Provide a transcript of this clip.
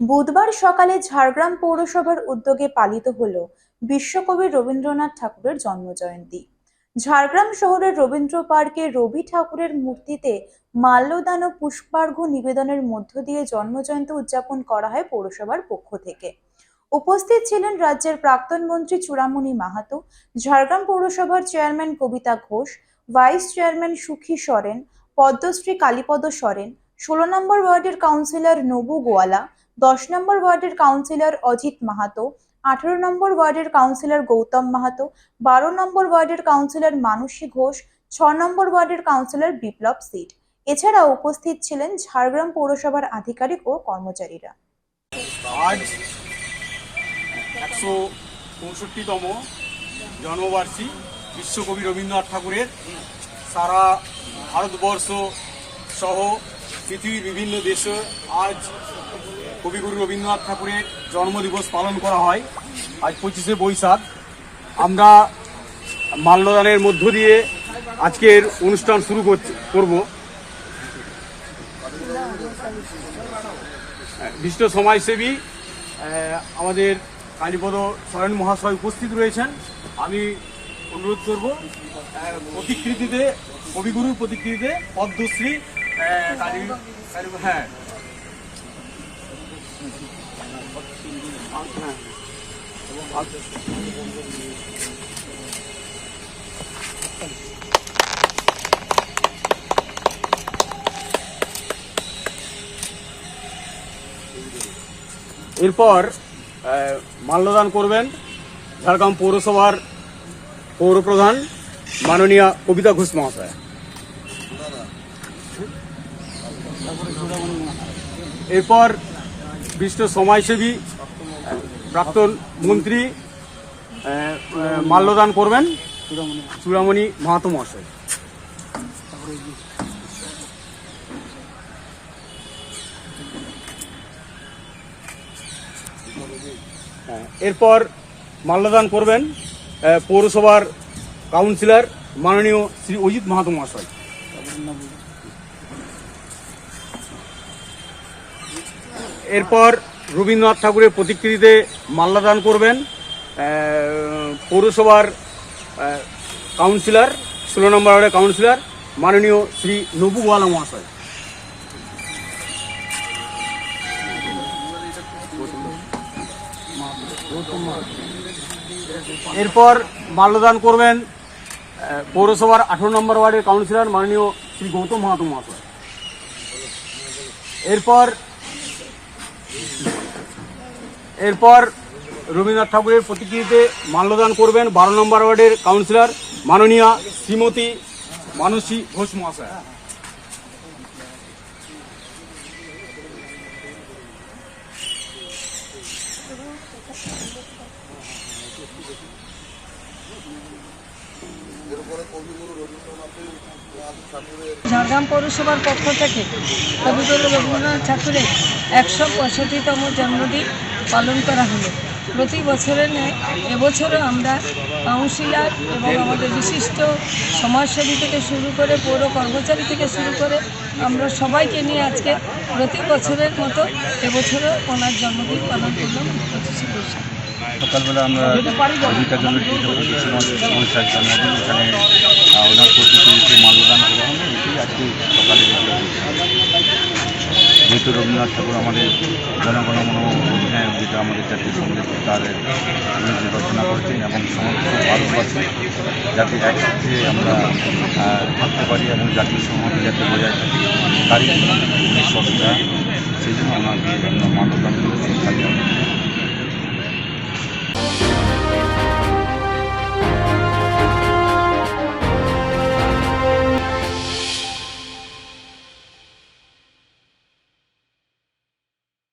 বুধবার সকালে ঝাড়গ্রাম পৌরসভার উদ্যোগে পালিত হল বিশ্বকবি রবীন্দ্রনাথ ঠাকুরের জন্মজয়ন্তী। ঝাড়গ্রাম শহরের রবীন্দ্র পার্কে রবি ঠাকুরের মূর্তিতে মাল্যদান ও পুষ্পার্ঘ্য নিবেদনের মধ্য দিয়ে জন্মজয়ন্তী উদযাপন করা হয় পৌরসভার পক্ষ থেকে। উপস্থিত ছিলেন রাজ্যের প্রাক্তন মন্ত্রী চূড়ামণি মাহাতো, ঝাড়গ্রাম পৌরসভার chairman Kabita Ghosh, vice chairman Sukhi Soren, Padmashri Kalipada সরেন, ষোলো নম্বর ওয়ার্ডের কাউন্সিলর নবু গোয়ালা দশ নম্বর ওয়ার্ডের কাউন্সিলর অজিত মাহাতো, আঠারো নম্বর ওয়ার্ডের কাউন্সিলর গৌতম মাহাতো, বারো নম্বর ওয়ার্ডের কাউন্সিলর মানসী ঘোষ, ছ নম্বর ওয়ার্ডের কাউন্সিলর বিপ্লব সিট এছাড়াও উপস্থিত ছিলেন ঝাড়গ্রাম পৌরসভার আধিকারিক ও কর্মচারীরা। আজ একশো জন্মবার্ষিকী বিশ্বকবি রবীন্দ্রনাথ ঠাকুরের। সারা ভারতবর্ষ সহ পৃথিবীর বিভিন্ন দেশে আজ কবিগুরু রবীন্দ্রনাথ ঠাকুরের জন্মদিবস পালন করা হয়। আজ পঁচিশে বৈশাখ। আমরা মাল্যদানের মধ্য দিয়ে আজকের অনুষ্ঠান শুরু করব। বিশিষ্ট সমাজসেবী আমাদের কালীপদ সরেন মহাশয় উপস্থিত রয়েছেন। আমি অনুরোধ করব প্রতিকৃতিতে, কবিগুরুর প্রতিকৃতিতে পদ্মশ্রী হ্যাঁ হ্যাঁ। এরপর মাল্যদান করবেন ঝাড়গ্রাম পৌরসভার পৌরপ্রধান মাননীয় কবিতা ঘোষ মহাশয়। এরপর বিশিষ্ট সমাজসেবী, প্রাক্তন মন্ত্রী মাল্যদান করবেন চূড়ামণি মাহাতো মহাশয়। এরপর মাল্যদান করবেন পৌরসভার কাউন্সিলর মাননীয় শ্রী অজিত মাহাতো মহাশয়। এরপর রবীন্দ্রনাথ ঠাকুরের প্রতিকৃতিতে মাল্যদান করবেন পৌরসভার কাউন্সিলর ষোলো নম্বর ওয়ার্ডের কাউন্সিলর মাননীয় শ্রী নবু গোয়ালা মহাশয়। এরপর মাল্যদান করবেন পৌরসভার আঠারো নম্বর ওয়ার্ডের কাউন্সিলর মাননীয় শ্রী গৌতম মাহাতো মহাশয়। এরপর এরপর রবীন্দ্রনাথ ঠাকুরের প্রতিকৃতিতে মাল্যদান করবেন বারো নম্বর ওয়ার্ডের কাউন্সিলর মাননীয়া শ্রীমতী মানসী ঘোষ মহাশয়। ঝাড়গ্রাম পৌরসভার পক্ষ থেকে কবিগুরু রবীন্দ্রনাথ ঠাকুরের একশো পঁয়ষট্টিতম জন্মদিন পালন করা হলো। প্রতি বছরের ন্যায় এবছরও আমরা কাউন্সিলর এবং আমাদের বিশিষ্ট সমাজসেবী থেকে শুরু করে পৌর কর্মচারী থেকে শুরু করে আমরা সবাইকে নিয়ে আজকে প্রতি বছরের মতো এবছরও ওনার জন্মদিন পালন করলাম পঁচিশে বৈশাখ। সকালবেলা আমরা কবিতা জন্য সমস্যার জন্মদিন এখানে ওনার প্রতিকৃতিতে মাল্যদান করা হলো, এটাই আজকে সকালে যেহেতু রবীন্দ্রনাথ ঠাকুর আমাদের জনগণ মন অধিনায়ক যেটা আমাদের জাতীয় সংগীত তাদের রচনা করেছেন এবং সমস্ত ভারতবাসী যাতে একসাথে আমরা থাকতে পারি এবং জাতীয় সংহতি যাতে বজায় থাকে, তারই সবটা সেই জন্য ওনাকে আমরা মাল্যদান করেছি।